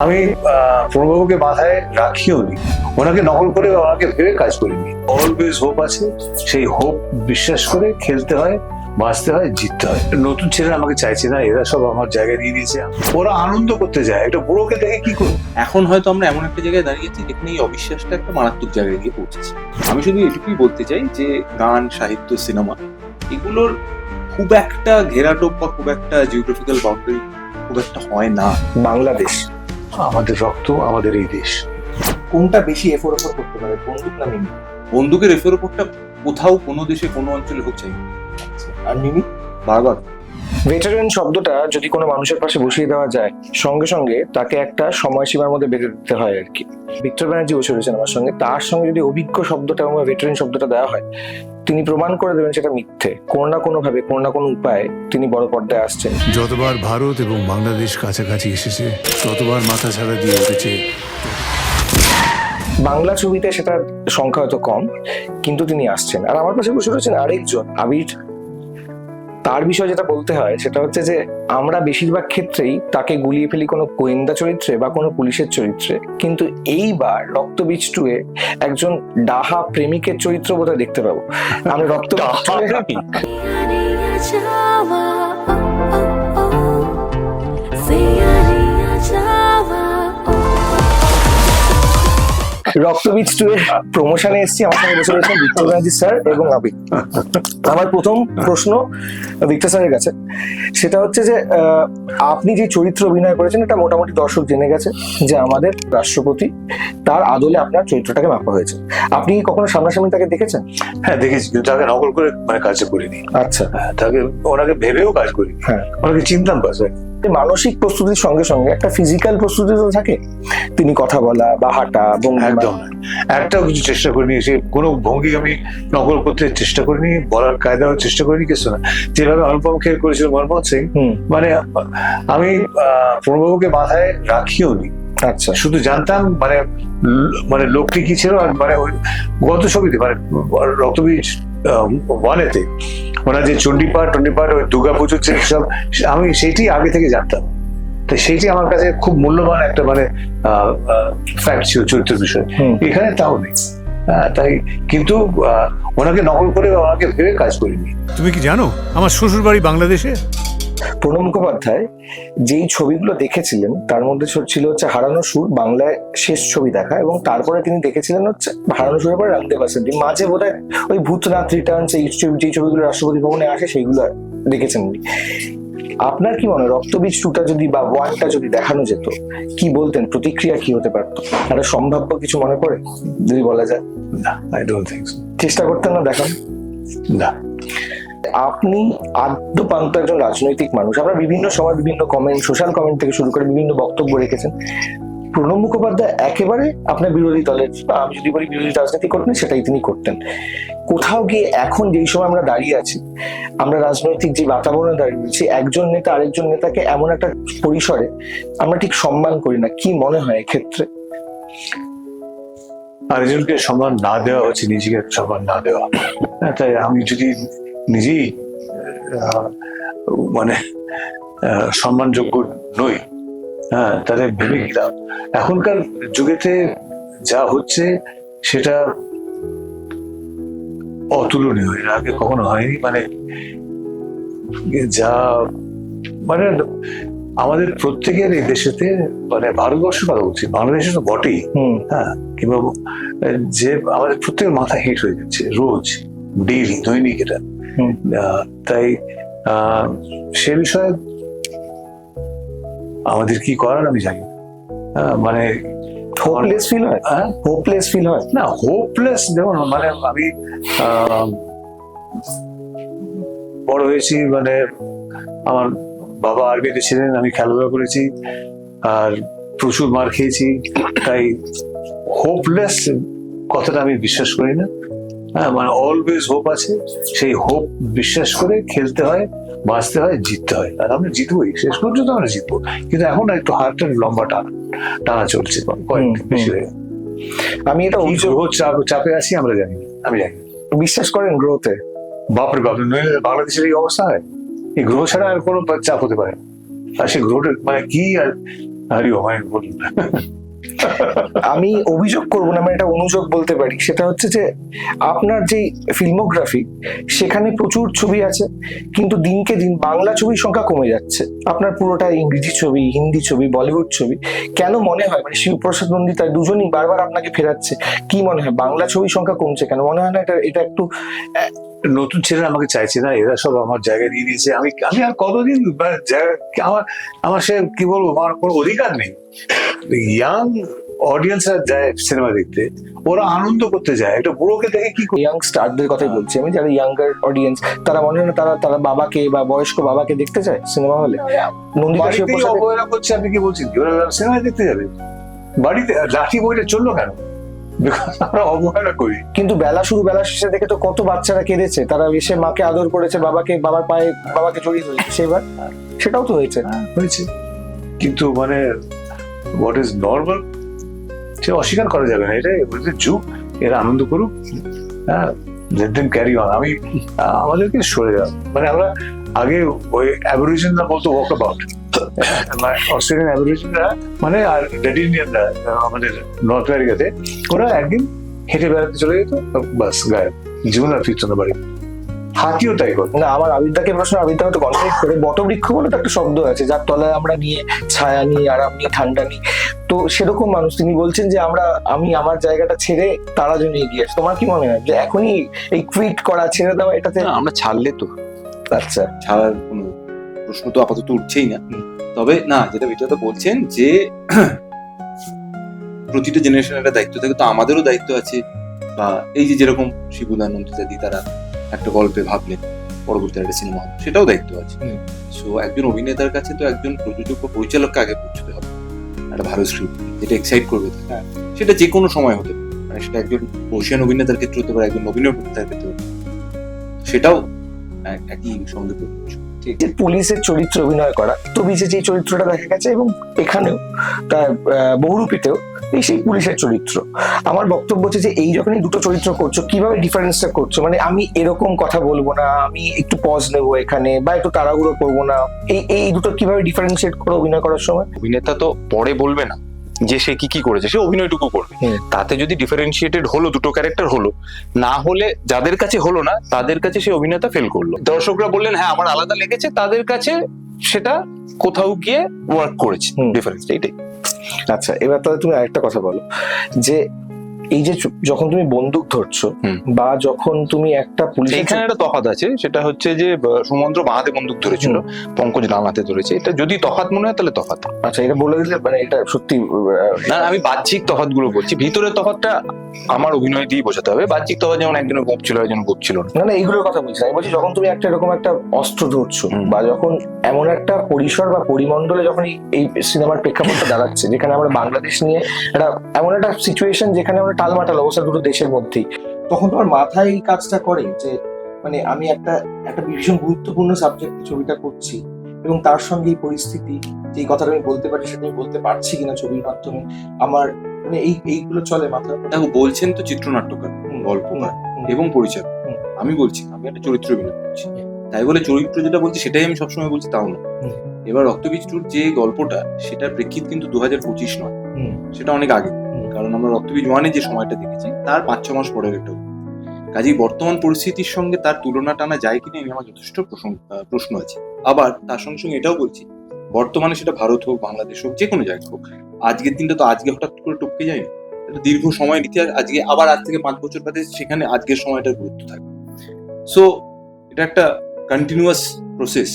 আমি আহ, প্রণববাবুকে মাথায় রাখিও নি ওনাকে নকল করে বা ওনাকে ভেবে কাজ করিনি। অলওয়েজ হোপ আছে সেই হোপ বিশ্বাস করে খেলতে হয় বাঁচতে হয় জিততে হয়। নতুন ছেলেরা আমাকে চাইছে না এরা সব আমার জায়গায় নিয়ে নিয়েছে ওরা আনন্দ করতে যায় একটা বুড়োকে দেখে কি করবে? এখন হয়তো আমরা এমন একটা জায়গায় দাঁড়িয়েছি যেখানে এই অবিশ্বাসটা একটা মারাত্মক জায়গায় গিয়ে পৌঁছেছে। আমি শুধু এটুকুই বলতে চাই যে গান সাহিত্য সিনেমা এগুলোর খুব একটা ঘেরাটোপ বা খুব একটা জিওগ্রাফিক্যাল বাউন্ডারি খুব একটা হয় না। বাংলাদেশ। আমাদের রক্ত আমাদের এই দেশ। কোনটা বেশি এফোর ওপর করতে পারে বন্দুক না মিমি? বন্দুকের এফোর ওপরটা কোথাও কোনো দেশে কোনো অঞ্চলে হোক চাই আর মিমি? বারবার। ভেটারেন শব্দটা যদি কোনো মানুষের পাশে বসিয়ে দেওয়া যায় সঙ্গে সঙ্গে তাকে একটা সময়সীমার মধ্যে বেঁধে দিতে হয় আর কি। ভিক্টর ব্যানার্জি বসে রয়েছেন আমার সঙ্গে। তার সঙ্গে যদি অভিজ্ঞ শব্দটা এবং ভেটারেন শব্দটা দেওয়া হয় তিনি প্রমাণ করে দেবেন সেটা মিথ্যে। কোনো না কোনো ভাবে কোনো না কোনো উপায়ে তিনি বড় পর্দায় আসছেন। যতবার ভারত এবং বাংলাদেশ কাছাকাছি এসেছে ততবার মাথা ছাড়া দিয়ে উঠেছে। বাংলা ছবিতে সেটার সংখ্যা হয়তো কম কিন্তু তিনি আসছেন। আর আমার পাশে বসে রয়েছেন আরেকজন আবির তার বিষয়ে যেটা বলতে হয় সেটা হচ্ছে যে আমরা বেশিরভাগ ক্ষেত্রেই তাকে গুলিয়ে ফেলি কোনো গোয়েন্দা চরিত্রে বা কোনো পুলিশের চরিত্রে। কিন্তু এইবার রক্তবীজ টু এ একজন ডাহা প্রেমিকের চরিত্র বোধহয় দেখতে পাবো। আমি রক্ত টু রক্তবীজ টু এর প্রমোশনে এসেছি। আমার সঙ্গে বসে রয়েছেন বিক্টর ব্যানার্জি স্যার এবং আবির। আমার প্রথম প্রশ্ন বিক্টর স্যারের কাছে। সেটা হচ্ছে যে আপনি যে চরিত্র অভিনয় করেছেন এটা মোটামুটি দর্শক জেনে গেছে যে আমাদের রাষ্ট্রপতি তার আদলে আপনার চরিত্রটাকে মাপা হয়েছে। আপনি কি কখনো সামনাসামনি তাকে দেখেছেন? হ্যাঁ দেখেছি কিন্তু তাকে নকল করে মানে কাজটা করিনি। আচ্ছা। হ্যাঁ, তাকে ওনাকে ভেবেও কাজ করিনি। হ্যাঁ। ওনাকে চিনতাম কাজ মানসিক প্রস্তুতির সঙ্গে সঙ্গে একটা ফিজিক্যাল প্রস্তুতি তো থাকে। তিনি কথা বলা বা হাঁটা একদম। একটাও কিছু চেষ্টা করিনি সে কোনো ভঙ্গি আমি নকল করতে চেষ্টা করিনি বলার কায়দাও চেষ্টা করিনি কিছু না। যেভাবে অনুপম খেল করেছিল মনমোহন সিং মানে আমি আহ, প্রণববাবুকে মাথায় রাখিও নি। আচ্ছা। শুধু জানতাম মানে মানে লোকটি কি ছিল আর মানে ওই গত ছবিতে মানে রক্তবীজ ওয়ানেতে ওনার যে চণ্ডীপাঠ টণ্ডীপাঠ ওই দুর্গা পুজোর যে সব আমি সেইটি আগে থেকে জানতাম। তো সেইটি আমার কাছে খুব মূল্যবান একটা মানে ফ্যাক্ট ছিল চরিত্র বিষয়। এখানে তাও নেই। তাই কিন্তু আহ, ওনাকে নকল করে ওনাকে ভেবে কাজ করিনি। তুমি কি জানো? আমার শ্বশুর বাড়ি বাংলাদেশে। প্রণব মুখোপাধ্যায় যেই ছবিগুলো দেখেছিলেন তার মধ্যে ছিল হচ্ছে হারানো সুর বাংলায় শেষ ছবি দেখা এবং তারপরে তিনি দেখেছিলেন হচ্ছে হারানো সুরের পরে রামদেব বাসন্তী মাঝে বোধহয় ওই ভূতনাথ রিটার্নস এই ছবি- যেই ছবিগুলো রাষ্ট্রপতি ভবনে আসে সেইগুলো দেখেছেন উনি। আপনার কি মনে হয় রক্তবীজ টুটা যদি বা ওয়ানটা যদি দেখানো যেত কি বলতেন? প্রতিক্রিয়া কি হতে পারতো? একটা সম্ভাব্য কিছু মনে পড়ে যদি বলা যায়? না আই ডোন্ট থিঙ্ক চেষ্টা করতেন না দেখান না। আপনি আদ্যপান্ত একজন রাজনৈতিক মানুষ। আমরা বিভিন্ন সময় বিভিন্ন কমেন্ট সোশ্যাল কমেন্ট থেকে শুরু করে বিভিন্ন বক্তব্য রেখেছেন। প্রণব মুখোপাধ্যায় একেবারে আপনার বিরোধী দলের আমি যদি বলি বিরোধী রাজনীতি করতেন সেটাই তিনি করতেন। কোথাও গিয়ে এখন যেই সময় আমরা দাঁড়িয়ে আছি আমরা রাজনৈতিক যে বাতাবরণে দাঁড়িয়ে রয়েছি একজন নেতা আরেকজন নেতাকে এমন একটা পরিসরে আমরা ঠিক সম্মান করি না। কি মনে হয় এক্ষেত্রে? আরেকজনকে সম্মান না দেওয়া হচ্ছে নিজেকে সম্মান না দেওয়া। হ্যাঁ, তাই আমি যদি নিজেই মানে সম্মানযোগ্য নই। হ্যাঁ তাহলে ভেবে গেলাম এখনকার যুগেতে যা হচ্ছে সেটা অতুলনীয়। এর আগে কখনো হয়নি। মানে যা মানে আমাদের প্রত্যেকের এই দেশেতে মানে ভারতবর্ষ করা উচিত। বাংলাদেশে তো বটেই। হ্যাঁ কিংবা যে আমাদের প্রত্যেকের মাথা হিট হয়ে যাচ্ছে। রোজ ডেইলি দৈনিক এটা। তাই সে বিষয়ে আমাদের কি করার আমি জানি হ্যাঁ, মানে হোপলেস ফিল হয়? হ্যাঁ? হোপলেস ফিল হয়। না হোপলেস দেখুন মানে আমি বড় হয়েছি মানে আমার বাবা আর্মিতে ছিলেন আমি খেলাধুলা করেছি আর প্রচুর মার খেয়েছি তাই হোপলেস কথাটা আমি বিশ্বাস করি না। হ্যাঁ মানে অলওয়েজ হোপ আছে। সেই হোপ বিশ্বাস করে খেলতে হয় বাঁচতে হয় জিততে হয়। আর আমরা জিতবই শেষ পর্যন্ত আমরা জিতবো। কিন্তু এখন একটু হাতটা লম্বা টানা টানা চলছে কয়েকদিন বেশি হয়ে আমি এটা অভিযোগ চাপ চাপে আছি আমরা জানি আমি জানি বিশ্বাস করেন গ্রোথে বাপরে বাপরে নইলে বাংলাদেশের এই অবস্থা হয়? এই গ্রহ ছাড়া আর কোনো চাপ হতে পারে আর সেই গ্রহটা মানে কি আর আরে হুমায়ুন বলুন আমি অভিযোগ করব না এটা অনুযোগ বলতে পারি। সেটা হচ্ছে যে, আপনার যে ফিল্মোগ্রাফি, সেখানে প্রচুর ছবি আছে, কিন্তু দিনকে দিন বাংলা ছবির সংখ্যা কমে যাচ্ছে। আপনার পুরোটা ইংরেজি ছবি, হিন্দি ছবি, বলিউড ছবি, কেন মনে হয়? মানে শিবপ্রসাদ নন্দিতা দুজনই বারবার আপনাকে ফেরাচ্ছে। কি মনে হয়? বাংলা ছবির সংখ্যা কমছে কেন? মনে হয় না এটা এটা একটু নতুন ছেলেরা আমাকে চাইছে না, এরা সব আমার জায়গা দিয়ে দিয়েছে। আমি আমি আর কতদিন আমার আমার সে, কি বলব, আমার কোনো অধিকার নেই। ইয়াং অডিয়েন্সরা যায় সিনেমা দেখতে ওরা আনন্দ করতে যায়। একটা বুড়োকে দেখে কি? ইয়াং স্টারদের কথাই বলছি আমি যারা ইয়াঙ্গার অডিয়েন্স তারা মনে হয় না তারা তারা বাবাকে বা বয়স্ক বাবাকে দেখতে চায় সিনেমা হলে নন্দিতা অবহেলা করছে আপনি কি বলছেন ওরা সিনেমা দেখতে যাবে। বাড়িতে লাঠি বইটা চলল কেন? আমরা অবহেলা করি। কিন্তু বেলা শুরু বেলা শেষে দেখে তো কত বাচ্চারা কেঁদেছে। তারা এসে মাকে আদর করেছে বাবাকে বাবার পায়ে বাবাকে জড়িয়ে ধরেছে। সেবার সেটাও তো হয়েছে। হয়েছে। কিন্তু মানে হোয়াট ইজ নর্মাল সে অস্বীকার করা যাবে না এটা যুগ এরা আনন্দ করুক হ্যাঁ ক্যারি অন আমি আমাদেরকে সরে যাও। মানে আমরা আগে ওই অ্যাবরিজিনরা বলতো ওয়াক অ্যাবাউট অস্ট্রেলিয়ান মানে আর রেড ইন্ডিয়ানরা আমাদের নর্থ আমেরিকাতে ওরা একদিন হেঁটে বেড়াতে চলে যেত, বাস, গায়ে। জীবন আর ফিরত না বাড়ি। হাতিও তাই করে না আমার আবিদাকে প্রশ্ন আবিদ্যা হয়তো কনফ্লিক্ট করে। বটবৃক্ষ বলে তো একটা শব্দ আছে যার তলায় আমরা নিয়ে ছায়া নিই আরাম নিই ঠান্ডা নিই। তো সেরকম মানুষ তিনি বলছেন যে আমরা আমি আমার জায়গাটা ছেড়ে তারা জন্য এগিয়ে আসি। তোমার কি মনে হয়? যে এখনই এই কুইট করা ছেড়ে দেওয়া এটাতে আমরা ছাড়লে তো। আচ্ছা। ছাড়ার কোনো প্রশ্ন তো আপাতত উঠছেই না। তবে না যেটা বিদ্যাতা বলছেন যে প্রতিটা জেনারেশনের একটা দায়িত্ব থাকে। তো আমাদেরও দায়িত্ব আছে। বা এই যে যেরকম শিবুদানন্দ ইত্যাদি তারা একটা গল্পে ভাবলেন পরবর্তী একটা সিনেমা হবে সেটাও দায়িত্ব আছে। সো একজন অভিনেতার কাছে তো একজন প্রযোজক বা পরিচালককে আগে পৌঁছতে হবে। একটা ভালো স্ক্রিপ্ট যেটা এক্সাইট করবে হ্যাঁ। সেটা যে কোনো সময় হতে পারে। মানে সেটা একজন বসিয়ান অভিনেতার ক্ষেত্রে হতে পারে একজন নবীন অভিনেতার ক্ষেত্রে সেটাও এক- একই সঙ্গে পুলিশের চরিত্র অভিনয় করা তবিজে যে চরিত্রটা দেখা গেছে এবং এখানেও তার বহুরূপীতেও এই সেই পুলিশের চরিত্র। আমার বক্তব্য হচ্ছে যে এই যখন এই দুটো চরিত্র করছ কীভাবে ডিফারেন্সটা করছ? মানে আমি এরকম কথা বলব না আমি একটু পজ নেব এখানে বা একটু তাড়াহুড়ো করব না। এই এই দুটো কীভাবে ডিফারেন্সিয়েট করো অভিনয় করার সময়? অভিনেতা তো পরে বলবে না যে সে কি কি করেছে সে অভিনয়টুকু করবে। তাতে যদি ডিফারেন্সিয়েটেড হলো দুটো ক্যারেক্টার হলো না হলে যাদের কাছে হলো না তাদের কাছে সে অভিনেতা ফেল করল। দর্শকরা বললেন হ্যাঁ আমার আলাদা লেগেছে তাদের কাছে সেটা কোথাও গিয়ে ওয়ার্ক করেছে। ডিফারেন্স এইটাই। আচ্ছা এবার তাহলে তুমি আরেকটা কথা বলো। যে এই যে যখন তুমি বন্দুক ধরছো বা যখন তুমি একটা পুলিশের এখানে একটা তফাৎ আছে সেটা হচ্ছে যে সুমন্ত্র বাঁহাতে বন্দুক ধরেছিল পঙ্কজ ডান হাতে ধরেছে। এটা যদি তফাৎ মনে হয় তাহলে তফাৎ। আচ্ছা এটা বলে দিলে মানে এটা সত্যি না আমি বাহ্যিক তফাৎ গুলো বলছি। ভিতরের তফাৎটা আমার অভিনয় দিয়ে বোঝাতে হবে। বাহ্যিক তফাৎ যেমন একজনের গোপ ছিল একজন গোপ ছিল না। না এইগুলোর কথা বলছি আমি বলছি যখন তুমি একটা এরকম একটা অস্ত্র ধরছো বা যখন এমন একটা পরিসর বা পরিমণ্ডলে যখন এই- এই সিনেমার প্রেক্ষাপটটা দাঁড়াচ্ছে যেখানে আমরা বাংলাদেশ নিয়ে একটা এমন একটা সিচুয়েশন যেখানে আমরা টালমাটাল অবস্থা দুটো দেশের মধ্যেই তখন তোমার মাথায় এই কাজটা করে যে মানে আমি একটা একটা ভীষণ গুরুত্বপূর্ণ সাবজেক্ট ছবিটা করছি এবং তার সঙ্গে এই পরিস্থিতি যে কথাটা আমি বলতে পারি সেটা আমি বলতে পারছি কিনা ছবির মাধ্যমে আমার মানে এই এইগুলো চলে মাথার মধ্যে। দেখো বলছেন তো চিত্রনাট্যকার গল্পকার এবং পরিচালক। আমি বলছি আমি একটা চরিত্র অভিনয় করছি তাই বলে চরিত্র যেটা বলছি সেটাই আমি সবসময় বলছি তাও না। এবার রক্তবীজ টুর যে গল্পটা সেটার প্রেক্ষিত কিন্তু দু হাজার পঁচিশ নয় সেটা অনেক আগে। কারণ আমরা রক্তবীজ ওয়ানে যে সময়টা দেখেছি তার পাঁচ ছ মাস পরে গল্প। কাজেই বর্তমান পরিস্থিতির সঙ্গে তার তুলনা টানা যায় কিনা আমি আমার যথেষ্ট প্রশ্ন আছে। আবার তার সঙ্গে সঙ্গে এটাও বলছি বর্তমানে সেটা ভারত হোক বাংলাদেশ হোক যে কোনো জায়গায় হোক আজকের দিনটা তো আজকে হঠাৎ করে টপকে যায় না। এটা দীর্ঘ সময়ের ইতিহাস আজকে আবার আজ থেকে পাঁচ বছর বাদে সেখানে আজকের সময়টার গুরুত্ব থাকবে সো এটা একটা কন্টিনিউয়াস প্রসেস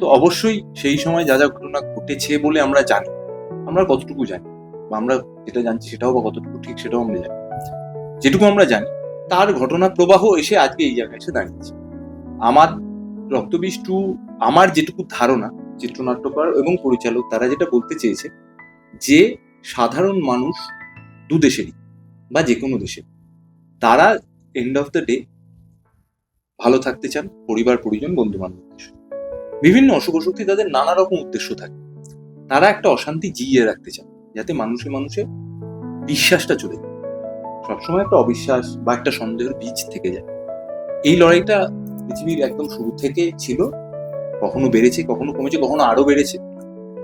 তো অবশ্যই সেই সময় যা যা ঘটনা ঘটেছে বলে আমরা জানি। আমরা কতটুকু জানি? বা আমরা যেটা জানছি সেটাও বা কতটুকু ঠিক সেটাও আমরা জানি। যেটুকু আমরা জানি, তার ঘটনা প্রবাহ এসে আজকে এই জায়গায় এসে দাঁড়িয়েছে। আমার রক্তবীজ টু, আমার যেটুকু ধারণা, চিত্রনাট্যকার এবং পরিচালক তারা যেটা বলতে চেয়েছে, যে সাধারণ মানুষ দু দেশেরই বা যে কোনো দেশের। তারা এন্ড অফ দ্য ডে ভালো থাকতে চান, পরিবার, পরিজন বন্ধু বান্ধব বিভিন্ন অশুভ শক্তি তাদের নানা রকম উদ্দেশ্য থাকে। তারা একটা অশান্তি জিইয়ে রাখতে চান। যাতে মানুষে মানুষে বিশ্বাসটা চলে যায়। সবসময় একটা অবিশ্বাস বা একটা সন্দেহের বীজ থেকে যায়। এই লড়াইটা পৃথিবীর একদম শুরু থেকে ছিল, কখনো বেড়েছে, কখনো কমেছে, কখনো আরও বেড়েছে।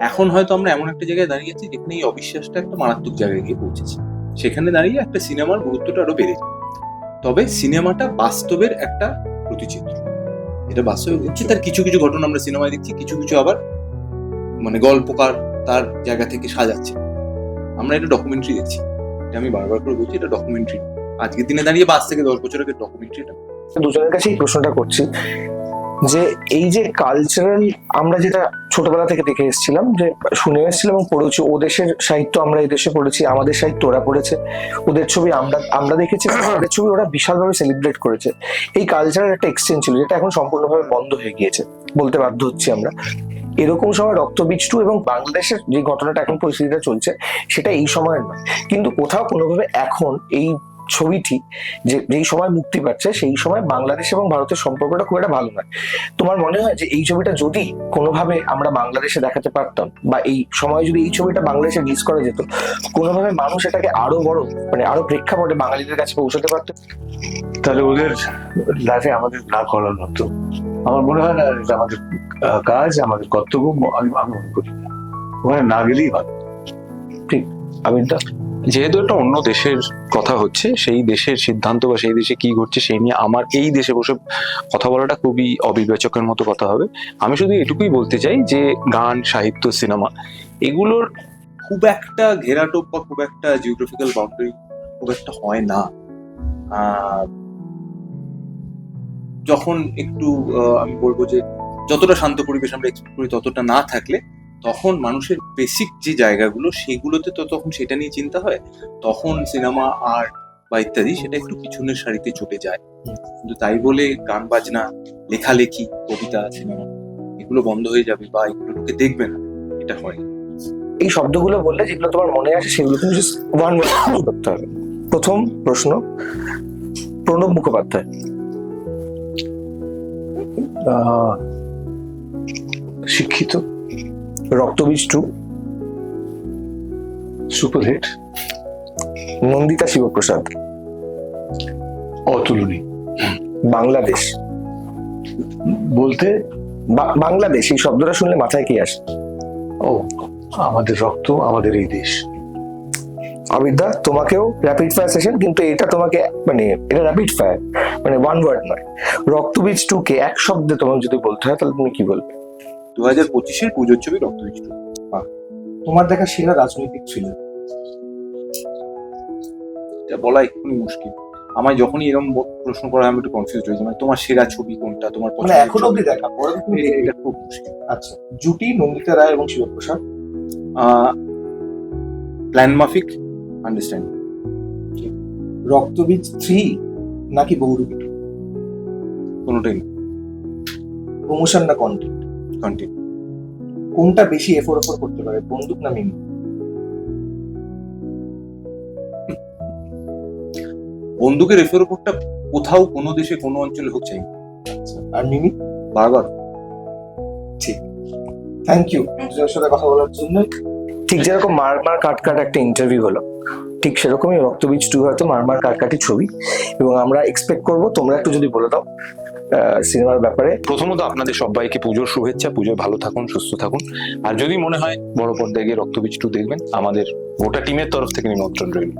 এখন হয়তো আমরা এমন একটা জায়গায় দাঁড়িয়েছি যেখানে এই অবিশ্বাসটা একটা মারাত্মক জায়গায় গিয়ে পৌঁছেছে। সেখানে দাঁড়িয়ে একটা সিনেমার গুরুত্বটা আরও বেড়েছে। তবে সিনেমাটা বাস্তবের একটা প্রতিচিত্র। এটা বাস্তবে হচ্ছে তার কিছু কিছু ঘটনা আমরা সিনেমায় দেখছি, কিছু কিছু আবার মানে গল্পকার তার জায়গা থেকে সাজাচ্ছে। আমরা এটা ডকুমেন্টারি দেখছি। এটা আমি বারবার করে বলছি, এটা ডকুমেন্টারি আজকের দিনে দাঁড়িয়ে পাঁচ থেকে দশ বছর আগে ডকুমেন্টারিটা দুজনের কাছে এই প্রশ্নটা করছি, যে এই যে কালচারাল আমরা যেটা ছোটবেলা থেকে দেখে এসেছিলাম, যে শুনে এসেছিলাম এবং পড়েছি ও দেশের সাহিত্য আমরা এই দেশে পড়েছি, আমাদের সাহিত্য ওরা পড়েছে, ওদের ছবি আমরা আমরা দেখেছি ওদের ছবি ওরা বিশালভাবে সেলিব্রেট করেছে। এই কালচারের একটা এক্সচেঞ্জ ছিল, যেটা এখন সম্পূর্ণভাবে বন্ধ হয়ে গিয়েছে, বলতে বাধ্য হচ্ছি আমরা। এরকম সময় রক্তবিষ্টু এবং বাংলাদেশের যে ঘটনাটা এখন পরিস্থিতিটা চলছে, সেটা এই সময়ের নয়। কিন্তু কোথাও কোনোভাবে এখন এই ছবিটি যে যেই সময় মুক্তি পাচ্ছে সেই সময় বাংলাদেশ এবং ভারতের সম্পর্কটা খুব একটা ভালো নয়। তোমার মনে হয় যে এই ছবিটা যদি কোনোভাবে আমরা বাংলাদেশে দেখাতে পারতাম বা এই সময় যদি এই ছবিটা বাংলাদেশে রিলিজ করা যেত কোনোভাবে মানুষ এটাকে আরও বড় মানে আরও প্রেক্ষাপটে বাঙালিদের কাছে পৌঁছাতে পারতো? তাহলে ওদের লাইফে আমাদের না করানো হতো আমার মনে হয় না এটা আমাদের কাজ আমাদের কর্তব্য আমি মনে করি ওখানে না গেলেই ভালো আমি তো যেহেতু একটা অন্য দেশের কথা হচ্ছে, সেই দেশের সিদ্ধান্ত বা সেই দেশে কি ঘটছে সেই নিয়ে আমার এই দেশে বসে কথা বলাটা খুবই অবিবেচকের মতো কথা হবে। আমি শুধু এটুকুই বলতে চাই যে গান, সাহিত্য, সিনেমা, এগুলোর খুব একটা ঘেরাটোপ বা খুব একটা জিওগ্রাফিক্যাল বাউন্ডারি খুব একটা হয় না। যখন একটু আমি বলব যে যতটা শান্ত পরিবেশ আমরা এক্সপেক্ট করি ততটা না থাকলে তখন মানুষের বেসিক যে জায়গাগুলো সেগুলোতে তো তখন সেটা নিয়ে চিন্তা হয় তখন সিনেমা আর্ট বা ইত্যাদি সেটা একটু পিছনের সারিতে চলে যায়। কিন্তু তাই বলে গান বাজনা লেখালেখি কবিতা সিনেমা এগুলো বন্ধ হয়ে যাবে বা এগুলো লোকে দেখবে না এটা হয়। এই শব্দগুলো বললে যেগুলো তোমার মনে আসে সেগুলো কিন্তু ওয়ান করতে হবে। প্রথম প্রশ্ন প্রণব মুখোপাধ্যায়। আহ, শিক্ষিত? রক্তবীজ টু সুপারহিট নন্দিতা শিবপ্রসাদ অতুলনীয়। বাংলাদেশ। বলতে? বাংলাদেশ এই শব্দটা শুনলে মাথায় কি আসে? ও আমাদের রক্ত আমাদের এই দেশ। অবিদ্যা তোমাকেও র্যাপিড ফায়ার সেশন কিন্তু এটা তোমাকে মানে এটা র্যাপিড ফায়ার মানে ওয়ান ওয়ার্ড নয়। রক্তবীজ টু কে এক শব্দে তোমাকে যদি বলতে হয় তাহলে তুমি কি বলবে? দু হাজার পঁচিশের পুজোর ছবি রক্তবীজ। তোমার দেখা সেরা রাজনৈতিক ছিল। এটা বলা এক্ষুনি মুশকিল। আমায় যখনই এরকম প্রশ্ন করা হয় আমি একটু কনফিউজ হয়ে মানে তোমার সেরা ছবি কোনটা? তোমার মানে এখন অব্দি দেখা পরে এটা খুব মুশকিল। আচ্ছা জুটি নন্দিতা রায় এবং শিবপ্রসাদ? প্ল্যান মাফিক আন্ডারস্ট্যান্ড রক্তবীজ থ্রি নাকি বহুরূপী কোনোটাই প্রমোশন না কন্টেন্ট কন্টিনিউ কোনটা বেশি এফোর এফোর করতে পারে বন্দুক না মিমি? বন্দুকের এফোর উপরটা কোথাও কোনো দেশে কোনো অঞ্চলে হোক চাই। আর মিমি? বারবার। থ্যাংক ইউ দুজনের সাথে কথা বলার জন্য ঠিক যেরকম মারমার কাটকাট একটা ইন্টারভিউ হলো ঠিক সেরকমই রক্তবীজ টু হয়তো মারমার কাটকাটি ছবি। এবং আমরা এক্সপেক্ট করব তোমরা একটু যদি বলে দাও সিনেমার ব্যাপারে। প্রথমত আপনাদের সবাইকে পুজোর শুভেচ্ছা, পুজোয় ভালো থাকুন, সুস্থ থাকুন। আর যদি মনে হয় বড় পর্দায় গিয়ে রক্তবীজ টু দেখবেন, আমাদের গোটা টিমের তরফ থেকে নিমন্ত্রণ রইল।